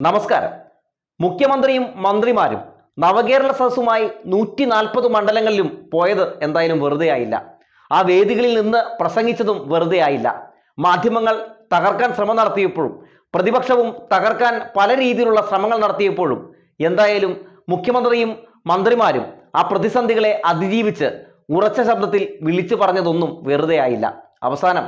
നമസ്കാരം. മുഖ്യമന്ത്രിയും മന്ത്രിമാരും നവകേരള സദസ്സുമായി നൂറ്റി നാൽപ്പത് മണ്ഡലങ്ങളിലും പോയത് എന്തായാലും വെറുതെ ആയില്ല. ആ വേദികളിൽ നിന്ന് പ്രസംഗിച്ചതും വെറുതെ ആയില്ല. മാധ്യമങ്ങൾ തകർക്കാൻ ശ്രമം നടത്തിയപ്പോഴും പ്രതിപക്ഷവും തകർക്കാൻ പല രീതിയിലുള്ള ശ്രമങ്ങൾ നടത്തിയപ്പോഴും എന്തായാലും മുഖ്യമന്ത്രിയും മന്ത്രിമാരും ആ പ്രതിസന്ധികളെ അതിജീവിച്ച് ഉറച്ച ശബ്ദത്തിൽ വിളിച്ചു പറഞ്ഞതൊന്നും വെറുതെ ആയില്ല. അവസാനം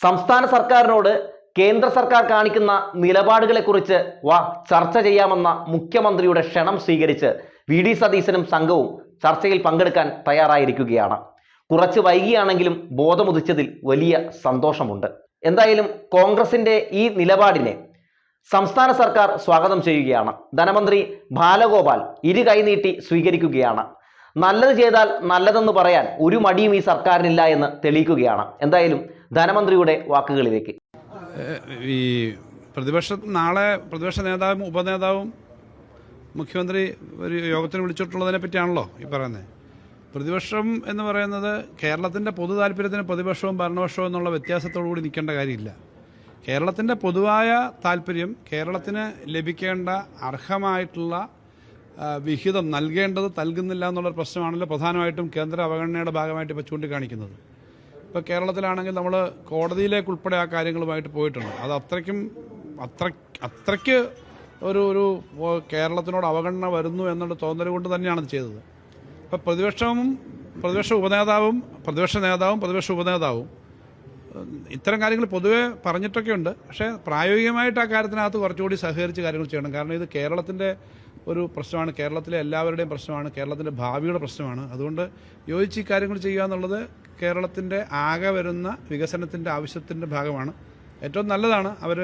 സംസ്ഥാന സർക്കാരിനോട് കേന്ദ്ര സർക്കാർ കാണിക്കുന്ന നിലപാടുകളെ കുറിച്ച് വാ ചർച്ച ചെയ്യാമെന്ന മുഖ്യമന്ത്രിയുടെ ക്ഷണം സ്വീകരിച്ച് വി ഡി സതീശനും സംഘവും ചർച്ചയിൽ പങ്കെടുക്കാൻ തയ്യാറായിരിക്കുകയാണ്. കുറച്ച് വൈകിയാണെങ്കിലും ബോധമുദിച്ചതിൽ വലിയ സന്തോഷമുണ്ട്. എന്തായാലും കോൺഗ്രസിന്റെ ഈ നിലപാടിനെ സംസ്ഥാന സർക്കാർ സ്വാഗതം ചെയ്യുകയാണ്. ധനമന്ത്രി ബാലഗോപാൽ ഇരു കൈനീട്ടി സ്വീകരിക്കുകയാണ്. നല്ലത് ചെയ്താൽ നല്ലതെന്ന് പറയാൻ ഒരു മടിയും ഈ സർക്കാരിനില്ല എന്ന് തെളിയിക്കുകയാണ്. എന്തായാലും ധനമന്ത്രിയുടെ വാക്കുകളിലേക്ക്. ഈ പ്രതിപക്ഷ നാളെ പ്രതിപക്ഷ നേതാവും ഉപനേതാവും മുഖ്യമന്ത്രി ഒരു യോഗത്തിന് വിളിച്ചിട്ടുള്ളതിനെ പറ്റിയാണല്ലോ ഈ പറയുന്നത്. പ്രതിപക്ഷം എന്ന് പറയുന്നത് കേരളത്തിന്റെ പൊതു താല്പര്യത്തിന് പ്രതിപക്ഷവും ഭരണപക്ഷവും എന്നുള്ള വ്യത്യാസത്തോടു കൂടി നിൽക്കേണ്ട കാര്യമില്ല. കേരളത്തിന്റെ പൊതുവായ താല്പര്യം കേരളത്തിന് ലഭിക്കേണ്ട അർഹമായിട്ടുള്ള വിഹിതം നൽകേണ്ടത് നൽകുന്നില്ല എന്നുള്ള പ്രശ്നമാണല്ലോ പ്രധാനമായിട്ടും കേന്ദ്ര അവഗണനയുടെ ഭാഗമായിട്ട് ഇപ്പോൾ ചൂണ്ടിക്കാണിക്കുന്നത്. ഇപ്പോൾ കേരളത്തിലാണെങ്കിൽ നമ്മൾ കോടതിയിലേക്ക് ഉൾപ്പെടെ ആ കാര്യങ്ങളുമായിട്ട് പോയിട്ടുണ്ട്. അത് അത്രയ്ക്കും അത്ര അത്രയ്ക്ക് ഒരു ഒരു കേരളത്തിനോട് അവഗണന വരുന്നു എന്നുള്ള തോന്നൽ കൊണ്ട് തന്നെയാണ് ചെയ്തത്. ഇപ്പോൾ പ്രതിപക്ഷവും പ്രതിപക്ഷ ഉപനേതാവും പ്രതിപക്ഷ നേതാവും പ്രതിപക്ഷ ഉപനേതാവും ഇത്തരം കാര്യങ്ങൾ പൊതുവേ പറഞ്ഞിട്ടൊക്കെ ഉണ്ട് പക്ഷേ പ്രായോഗികമായിട്ട് ആ കാര്യത്തിനകത്ത് കുറച്ചുകൂടി സഹകരിച്ച് കാര്യങ്ങൾ ചെയ്യണം. കാരണം ഇത് കേരളത്തിന്റെ ഒരു പ്രശ്നമാണ്. കേരളത്തിലെ എല്ലാവരുടെയും പ്രശ്നമാണ്. കേരളത്തിന്റെ ഭാവിയുടെ പ്രശ്നമാണ്. അതുകൊണ്ട് യോജിച്ച് ഈ കാര്യങ്ങൾ ചെയ്യുക എന്നുള്ളത് കേരളത്തിന്റെ ആകെ വരുന്ന വികസനത്തിന്റെ ആവശ്യത്തിന്റെ ഭാഗമാണ്. ഏറ്റവും നല്ലതാണ് അവർ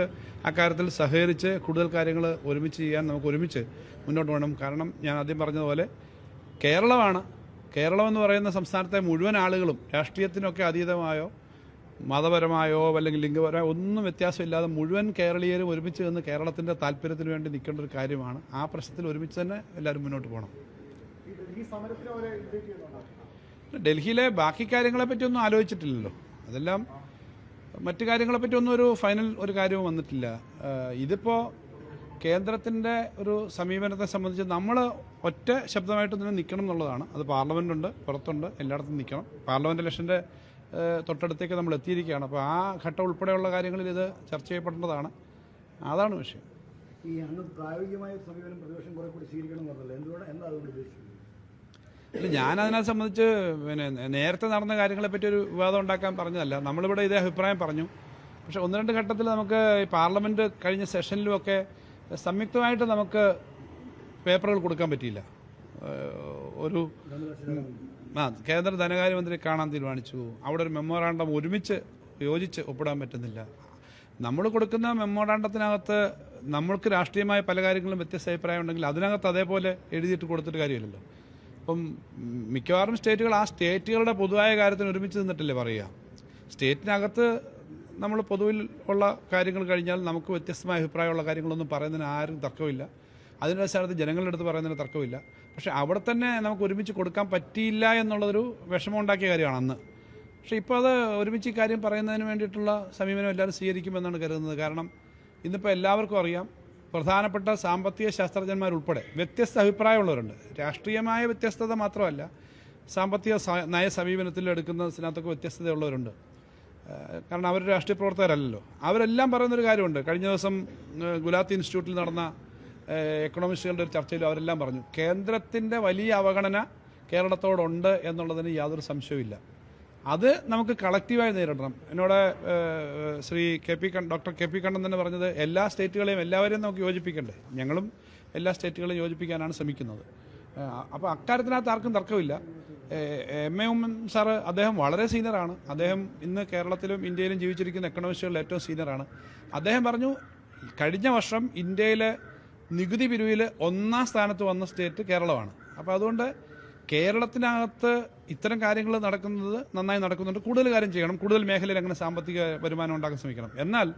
അക്കാര്യത്തിൽ സഹകരിച്ച് കൂടുതൽ കാര്യങ്ങൾ ഒരുമിച്ച് ചെയ്യാൻ നമുക്ക് ഒരുമിച്ച് മുന്നോട്ട് വേണം കാരണം ഞാൻ ആദ്യം പറഞ്ഞതുപോലെ കേരളമാണ്. കേരളം എന്ന് പറയുന്ന സംസ്ഥാനത്തെ മുഴുവൻ ആളുകളും രാഷ്ട്രീയത്തിനൊക്കെ അതീതമായോ മതപരമായോ അല്ലെങ്കിൽ ലിംഗപരമായോ ഒന്നും വ്യത്യാസമില്ലാതെ മുഴുവൻ കേരളീയരും ഒരുമിച്ച് നിന്ന് കേരളത്തിന്റെ താല്പര്യത്തിന് വേണ്ടി നിൽക്കേണ്ട ഒരു കാര്യമാണ്. ആ പ്രശ്നത്തിൽ ഒരുമിച്ച് തന്നെ എല്ലാവരും മുന്നോട്ട് പോകണം. ഡൽഹിയിലെ ബാക്കി കാര്യങ്ങളെ പറ്റിയൊന്നും ആലോചിച്ചിട്ടില്ലല്ലോ. അതെല്ലാം മറ്റു കാര്യങ്ങളെ പറ്റിയൊന്നും ഒരു ഫൈനൽ ഒരു കാര്യവും വന്നിട്ടില്ല. ഇതിപ്പോൾ ഇതിപ്പോ കേന്ദ്രത്തിന്റെ ഒരു സമീപനത്തെ സംബന്ധിച്ച് നമ്മൾ ഒറ്റ ശബ്ദമായിട്ട് തന്നെ നിൽക്കണം എന്നുള്ളതാണ്. അത് പാർലമെന്റുണ്ട് പുറത്തുണ്ട് എല്ലായിടത്തും നിൽക്കണം. പാർലമെന്റ് ഇലക്ഷന്റെ തൊട്ടടുത്തേക്ക് നമ്മൾ എത്തിയിരിക്കുകയാണ്. അപ്പോൾ ആ ഘട്ടം ഉൾപ്പെടെയുള്ള കാര്യങ്ങളിൽ ഇത് ചർച്ച ചെയ്യപ്പെടേണ്ടതാണ്. അതാണ് വിഷയം. ഈ അന്ന് പ്രായോഗികമായ സമീപനം പ്രതിപക്ഷം കുറെ കൂടി സ്വീകരിക്കണം എന്നുള്ളതല്ല? എന്തുകൊണ്ട് എന്താ അതുകൊണ്ട് ഉദ്ദേശിക്കുന്നത് ഞാൻ അതിനെ സംബന്ധിച്ച് പിന്നെ നേരത്തെ നടന്ന കാര്യങ്ങളെ പറ്റി ഒരു വിവാദം ഉണ്ടാക്കാൻ പറഞ്ഞതല്ല. നമ്മളിവിടെ ഇതേ അഭിപ്രായം പറഞ്ഞു. പക്ഷെ ഒന്ന് രണ്ട് ഘട്ടത്തിൽ നമുക്ക് ഈ പാർലമെന്റ് കഴിഞ്ഞ സെഷനിലുമൊക്കെ സംയുക്തമായിട്ട് നമുക്ക് പേപ്പറുകൾ കൊടുക്കാൻ പറ്റിയില്ല. ഒരു ആ കേന്ദ്ര ധനകാര്യമന്ത്രി കാണാൻ തീരുമാനിച്ചു. അവിടെ ഒരു മെമ്മോറാണ്ടം ഒരുമിച്ച് യോജിച്ച് ഒപ്പിടാൻ പറ്റുന്നില്ല. നമ്മൾ കൊടുക്കുന്ന മെമ്മോറാണ്ടത്തിനകത്ത് നമ്മൾക്ക് രാഷ്ട്രീയമായ പല കാര്യങ്ങളും വ്യത്യസ്ത അഭിപ്രായം ഉണ്ടെങ്കിൽ അതിനകത്ത് അതേപോലെ എഴുതിയിട്ട് കൊടുത്തിട്ട് കാര്യമില്ലല്ലോ. അപ്പം മിക്കവാറും സ്റ്റേറ്റുകൾ ആ സ്റ്റേറ്റുകളുടെ പൊതുവായ കാര്യത്തിന് ഒരുമിച്ച് നിന്നിട്ടല്ലേ പറയുക. സ്റ്റേറ്റിനകത്ത് നമ്മൾ പൊതുവിൽ ഉള്ള കാര്യങ്ങൾ കഴിഞ്ഞാൽ നമുക്ക് വ്യത്യസ്തമായ അഭിപ്രായമുള്ള കാര്യങ്ങളൊന്നും പറയുന്നതിന് ആരും തർക്കമില്ല. അതിന്റെ അടിസ്ഥാനത്തിൽ ജനങ്ങളുടെ അടുത്ത് പറയുന്നതിന് തർക്കമില്ല. പക്ഷെ അവിടെ തന്നെ നമുക്ക് ഒരുമിച്ച് കൊടുക്കാൻ പറ്റിയില്ല എന്നുള്ളതൊരു വിഷമം ഉണ്ടാക്കിയ കാര്യമാണ് അന്ന്. പക്ഷേ ഇപ്പോൾ അത് ഒരുമിച്ച് കാര്യം പറയുന്നതിന് വേണ്ടിയിട്ടുള്ള സമീപനം എല്ലാവരും സ്വീകരിക്കുമെന്നാണ് കരുതുന്നത്. കാരണം ഇന്നിപ്പോൾ എല്ലാവർക്കും അറിയാം പ്രധാനപ്പെട്ട സാമ്പത്തിക ശാസ്ത്രജ്ഞന്മാരുൾപ്പെടെ വ്യത്യസ്ത അഭിപ്രായമുള്ളവരുണ്ട്. രാഷ്ട്രീയമായ വ്യത്യസ്തത മാത്രമല്ല സാമ്പത്തിക നയ സമീപനത്തിൽ എടുക്കുന്നതിനകത്തൊക്കെ വ്യത്യസ്തതയുള്ളവരുണ്ട്. കാരണം അവർ രാഷ്ട്രീയ പ്രവർത്തകരല്ലല്ലോ. അവരെല്ലാം പറയുന്നൊരു കാര്യമുണ്ട്. കഴിഞ്ഞ ദിവസം ഗുലാത്തി ഇൻസ്റ്റിറ്റ്യൂട്ടിൽ നടന്ന എക്കണോമിസ്റ്റുകളുടെ ഒരു ചർച്ചയിൽ അവരെല്ലാം പറഞ്ഞു കേന്ദ്രത്തിന്റെ വലിയ അവഗണന കേരളത്തോടുണ്ട് എന്നുള്ളതിന് യാതൊരു സംശയവുമില്ല. അത് നമുക്ക് കളക്റ്റീവായി നേരിടണം. എന്നോട് Shri K P doctor K P Kannan തന്നെ പറഞ്ഞത് എല്ലാ സ്റ്റേറ്റുകളെയും എല്ലാവരെയും നമുക്ക് യോജിപ്പിക്കണ്ടേ? ഞങ്ങളും എല്ലാ സ്റ്റേറ്റുകളെയും യോജിപ്പിക്കാനാണ് ശ്രമിക്കുന്നത്. അപ്പോൾ അക്കാര്യത്തിനകത്ത് ആർക്കും തർക്കമില്ല. എം എ ഉമ്മൻ സാറ് അദ്ദേഹം വളരെ സീനിയറാണ്. അദ്ദേഹം ഇന്ന് കേരളത്തിലും ഇന്ത്യയിലും ജീവിച്ചിരിക്കുന്ന എക്കണോമിസ്റ്റുകളിൽ ഏറ്റവും സീനിയറാണ്. അദ്ദേഹം പറഞ്ഞു കഴിഞ്ഞ വർഷം ഇന്ത്യയിലെ നികുതി പിരിവിൽ ഒന്നാം സ്ഥാനത്ത് വന്ന സ്റ്റേറ്റ് കേരളമാണ്. അപ്പോൾ അതുകൊണ്ട് കേരളത്തിനകത്ത് ഇത്തരം കാര്യങ്ങൾ നടക്കുന്നത് നന്നായി നടക്കുന്നുണ്ട്. കൂടുതൽ കാര്യം ചെയ്യണം. കൂടുതൽ മേഖലയിൽ അങ്ങനെ സാമ്പത്തിക വരുമാനം ഉണ്ടാക്കാൻ ശ്രമിക്കണം. എന്നാൽ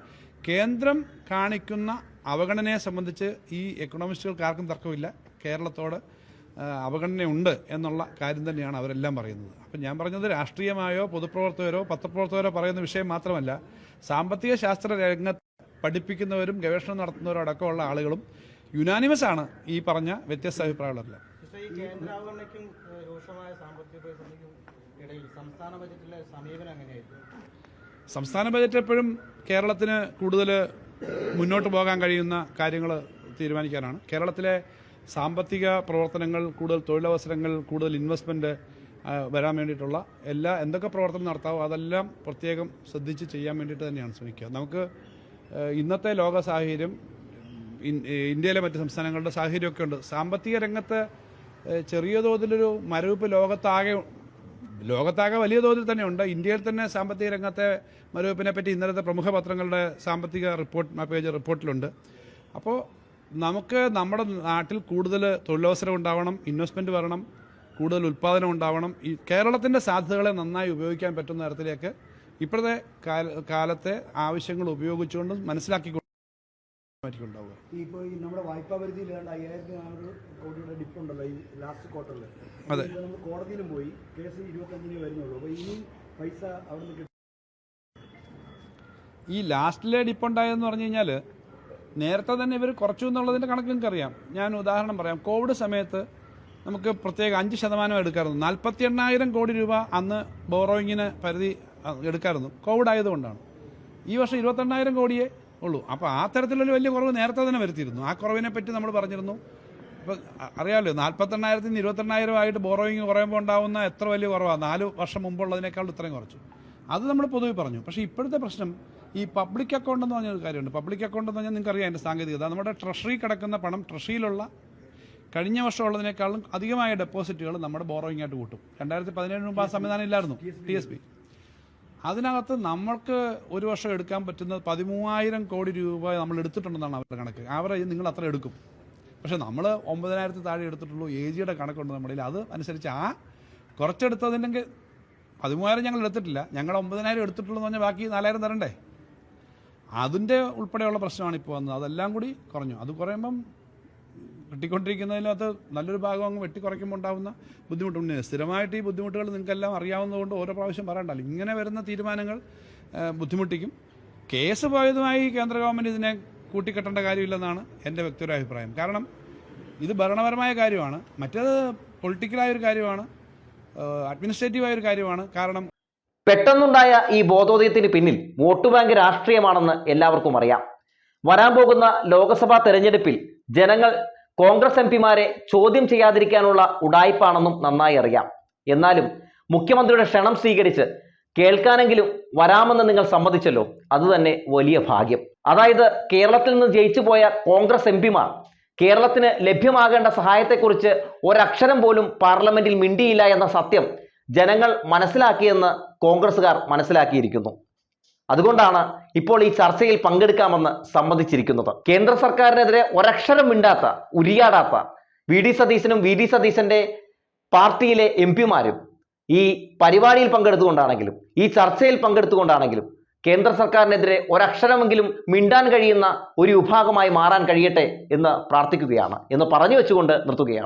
കേന്ദ്രം കാണിക്കുന്ന അവഗണനയെ സംബന്ധിച്ച് ഈ എക്കണോമിസ്റ്റുകൾക്ക് ആർക്കും തർക്കമില്ല. കേരളത്തോട് അവഗണനയുണ്ട് എന്നുള്ള കാര്യം തന്നെയാണ് അവരെല്ലാം പറയുന്നത്. അപ്പം ഞാൻ പറഞ്ഞത് രാഷ്ട്രീയമായോ പൊതുപ്രവർത്തകരോ പത്രപ്രവർത്തകരോ പറയുന്ന വിഷയം മാത്രമല്ല. സാമ്പത്തിക ശാസ്ത്ര രംഗത്ത് പഠിപ്പിക്കുന്നവരും ഗവേഷണം നടത്തുന്നവരും അടക്കമുള്ള ആളുകളും യുനാനിമസ് ആണ് ഈ പറഞ്ഞ വ്യത്യസ്ത അഭിപ്രായമുള്ളവരെല്ലാം. ഈ കേന്ദ്രാഭരണയ്ക്കും രൂക്ഷമായ സാമ്പത്തിക പ്രതിസന്ധിക്കും ഇടയിൽ സംസ്ഥാന ബജറ്റിലെ സമീപനം എങ്ങനെയായിരുന്നു സംസ്ഥാന ബജറ്റ് എപ്പോഴും കേരളത്തിന് കൂടുതൽ മുന്നോട്ട് പോകാൻ കഴിയുന്ന കാര്യങ്ങൾ തീരുമാനിക്കാനാണ്. കേരളത്തിലെ സാമ്പത്തിക പ്രവർത്തനങ്ങൾ കൂടുതൽ തൊഴിലവസരങ്ങൾ കൂടുതൽ ഇൻവെസ്റ്റ്മെന്റ് വരാൻ വേണ്ടിയിട്ടുള്ള എല്ലാ എന്തൊക്കെ പ്രവർത്തനം നടത്താവോ അതെല്ലാം പ്രത്യേകം ശ്രദ്ധിച്ച് ചെയ്യാൻ വേണ്ടിയിട്ട് തന്നെയാണ് ശ്രമിക്കുക. നമുക്ക് ഇന്നത്തെ ലോക സാഹചര്യം ഇന്ത്യയിലെ മറ്റ് സംസ്ഥാനങ്ങളുടെ സാഹചര്യമൊക്കെ ഉണ്ട്. സാമ്പത്തിക രംഗത്ത് ചെറിയ തോതിലൊരു മരവിപ്പ് ലോകത്താകെ ലോകത്താകെ വലിയ തോതിൽ തന്നെ ഉണ്ട്. ഇന്ത്യയിൽ തന്നെ സാമ്പത്തിക രംഗത്തെ മരവിപ്പിനെ പറ്റി ഇന്നലത്തെ പ്രമുഖ പത്രങ്ങളുടെ സാമ്പത്തിക റിപ്പോർട്ട് പേജ് റിപ്പോർട്ടിലുണ്ട്. അപ്പോൾ നമുക്ക് നമ്മുടെ നാട്ടിൽ കൂടുതൽ തൊഴിലവസരം ഉണ്ടാവണം ഇൻവെസ്റ്റ്മെന്റ് വരണം കൂടുതൽ ഉൽപ്പാദനം ഉണ്ടാവണം. ഈ കേരളത്തിന്റെ സാധ്യതകളെ നന്നായി ഉപയോഗിക്കാൻ പറ്റുന്ന തരത്തിലേക്ക് ഇപ്പോഴത്തെ കാല കാലത്തെ ആവശ്യങ്ങൾ ഉപയോഗിച്ചുകൊണ്ട് മനസ്സിലാക്കിക്കൊണ്ട് ഉണ്ടാവുക ഈ ഇപ്പോൾ ഈ നമ്മുടെ വായ്പാ പരിധിയിൽ ഏതാണ്ട് അയ്യായിരത്തി നാനൂറ് കോടിയുടെ ഡിപ്പ് ഉണ്ടല്ലോ ഈ ലാസ്റ്റ് ക്വാർട്ടറിൽ അതെ. നമ്മൾ കോടതിയിലും പോയി കേസ് ഇരുപത്തഞ്ചിന് വരുന്നുള്ളൂ. അപ്പോൾ ഇനി പൈസ അവിടെ നിന്ന് കിട്ടും. ഈ ലാസ്റ്റിലെ ഡിപ്പുണ്ടായെന്ന് പറഞ്ഞു കഴിഞ്ഞാൽ നേരത്തെ തന്നെ ഇവർ കുറച്ചു എന്നുള്ളതിന്റെ കണക്ക് നിങ്ങൾക്കറിയാം ഞാൻ ഉദാഹരണം പറയാം. കോവിഡ് സമയത്ത് നമുക്ക് പ്രത്യേക അഞ്ച് ശതമാനം എടുക്കാറുണ്ട്. നാൽപ്പത്തി എണ്ണായിരം കോടി രൂപ അന്ന് ബോറോയിങ്ങിന് പരിധി എടുക്കാമായിരുന്നു എടുക്കാറുണ്ട്. കോവിഡ് ആയതുകൊണ്ടാണ്. ഈ വർഷം ഇരുപത്തെണ്ണായിരം കോടിയേ ഉള്ളൂ. അപ്പോൾ ആ തരത്തിലൊരു വലിയ കുറവ് നേരത്തെ തന്നെ വരുത്തിയിരുന്നു. ആ കുറവിനെ പറ്റി നമ്മൾ പറഞ്ഞിരുന്നു. ഇപ്പം അ- അറിയാമല്ലോ നാൽപ്പത്തെണ്ണായിരത്തിൽ നിന്ന് ഇരുപത്തെണ്ണായിരം ആയിട്ട് ബോറോയിങ് കുറയുമ്പോൾ ഉണ്ടാവുന്ന എത്ര വലിയ കുറവാണ് നാല് വർഷം മുമ്പുള്ളതിനേക്കാൾ ഇത്രയും കുറച്ചു. അത് നമ്മൾ പൊതുവെ പറഞ്ഞു. പക്ഷേ ഇപ്പോഴത്തെ പ്രശ്നം ഈ പബ്ലിക് അക്കൗണ്ട് എന്ന് പറഞ്ഞൊരു കാര്യമുണ്ട്. പബ്ലിക് അക്കൗണ്ട് എന്ന് പറഞ്ഞാൽ നിങ്ങൾക്ക് അറിയാം അതിന്റെ സാങ്കേതികത. നമ്മുടെ ട്രഷറി കിടക്കുന്ന പണം ട്രഷറിയിലുള്ള കഴിഞ്ഞ വർഷം ഉള്ളതിനേക്കാളും അധികമായ ഡെപ്പോസിറ്റുകൾ നമ്മുടെ ബോറോയിങ് ആയിട്ട് കൂട്ടും. രണ്ടായിരത്തി പതിനേഴിന് മുമ്പ് ആ സംവിധാനം ഇല്ലായിരുന്നു. ടി എസ് പി അതിനകത്ത് നമ്മൾക്ക് ഒരു വർഷം എടുക്കാൻ പറ്റുന്ന പതിമൂവായിരം കോടി രൂപ നമ്മൾ എടുത്തിട്ടുണ്ടെന്നാണ് അവരുടെ കണക്ക്. ആവറേജ് നിങ്ങൾ അത്ര എടുക്കും. പക്ഷെ നമ്മൾ ഒമ്പതിനായിരത്തി താഴെ എടുത്തിട്ടുള്ളൂ. എ ജിയുടെ കണക്കുണ്ട് നമ്മുടെ അത് അനുസരിച്ച് ആ കുറച്ചെടുത്തതിന്റെ പതിമൂവായിരം ഞങ്ങൾ എടുത്തിട്ടില്ല. ഞങ്ങൾ ഒമ്പതിനായിരം എടുത്തിട്ടുള്ളൂ എന്ന് പറഞ്ഞാൽ ബാക്കി നാലായിരം തരണ്ടേ? അതിന്റെ ഉൾപ്പെടെയുള്ള പ്രശ്നമാണ് ഇപ്പോൾ വന്നത്. അതെല്ലാം കൂടി കുറഞ്ഞു. അത് കുറയുമ്പം വെട്ടിക്കൊണ്ടിരിക്കുന്നതിനകത്ത് നല്ലൊരു ഭാഗം അങ്ങ് വെട്ടിക്കുറയ്ക്കുമ്പോൾ ഉണ്ടാകുന്ന ബുദ്ധിമുട്ടുണ്ട് സ്ഥിരമായിട്ട് ഈ ബുദ്ധിമുട്ടുകൾ നിങ്ങൾക്കെല്ലാം അറിയാവുന്നതുകൊണ്ട് ഓരോ പ്രാവശ്യം പറയണ്ടല്ലോ ഇങ്ങനെ വരുന്ന തീരുമാനങ്ങൾ ബുദ്ധിമുട്ടിക്കും. കേസ് പോയതുമായി കേന്ദ്ര ഗവൺമെന്റ് ഇതിനെ കൂട്ടിക്കെട്ടേണ്ട കാര്യമില്ലെന്നാണ് എന്റെ വ്യക്തിപരമായ അഭിപ്രായം കാരണം ഇത് ഭരണപരമായ കാര്യമാണ്. മറ്റേത് പൊളിറ്റിക്കലായ ഒരു കാര്യമാണ്. അഡ്മിനിസ്ട്രേറ്റീവായ ഒരു കാര്യമാണ്. കാരണം പെട്ടെന്നുണ്ടായ ഈ ബോധോദയത്തിന് പിന്നിൽ വോട്ട് ബാങ്ക് രാഷ്ട്രീയമാണെന്ന് എല്ലാവർക്കും അറിയാം. വരാൻ പോകുന്ന ലോക്സഭാ തെരഞ്ഞെടുപ്പിൽ ജനങ്ങൾ കോൺഗ്രസ് എം പിമാരെ ചോദ്യം ചെയ്യാതിരിക്കാനുള്ള ഉടായ്പാണെന്നും നന്നായി അറിയാം. എന്നാലും മുഖ്യമന്ത്രിയുടെ ക്ഷണം സ്വീകരിച്ച് കേൾക്കാനെങ്കിലും വരാമെന്ന് നിങ്ങൾ സമ്മതിച്ചല്ലോ. അതുതന്നെ വലിയ ഭാഗ്യം. അതായത് കേരളത്തിൽ നിന്ന് ജയിച്ചു പോയ കോൺഗ്രസ് എം പിമാർ കേരളത്തിന് ലഭ്യമാകേണ്ട സഹായത്തെക്കുറിച്ച് ഒരക്ഷരം പോലും പാർലമെന്റിൽ മിണ്ടിയില്ല എന്ന സത്യം ജനങ്ങൾ മനസ്സിലാക്കിയെന്ന് കോൺഗ്രസ്സുകാർ മനസ്സിലാക്കിയിരിക്കുന്നു. അതുകൊണ്ടാണ് ഇപ്പോൾ ഈ ചർച്ചയിൽ പങ്കെടുക്കാമെന്ന് സമ്മതിച്ചിരിക്കുന്നത്. കേന്ദ്ര സർക്കാരിനെതിരെ ഒരക്ഷരം മിണ്ടാത്ത ഉരിയാടാത്ത വി ഡി സതീശനും വി ഡി സതീശന്റെ പാർട്ടിയിലെ എം പിമാരും ഈ പരിപാടിയിൽ പങ്കെടുത്തുകൊണ്ടാണെങ്കിലും ഈ ചർച്ചയിൽ പങ്കെടുത്തുകൊണ്ടാണെങ്കിലും കേന്ദ്ര സർക്കാരിനെതിരെ ഒരക്ഷരമെങ്കിലും മിണ്ടാൻ കഴിയുന്ന ഒരു വിഭാഗമായി മാറാൻ കഴിയട്ടെ എന്ന് പ്രാർത്ഥിക്കുകയാണ് എന്ന് പറഞ്ഞു വെച്ചുകൊണ്ട് നിർത്തുകയാണ്.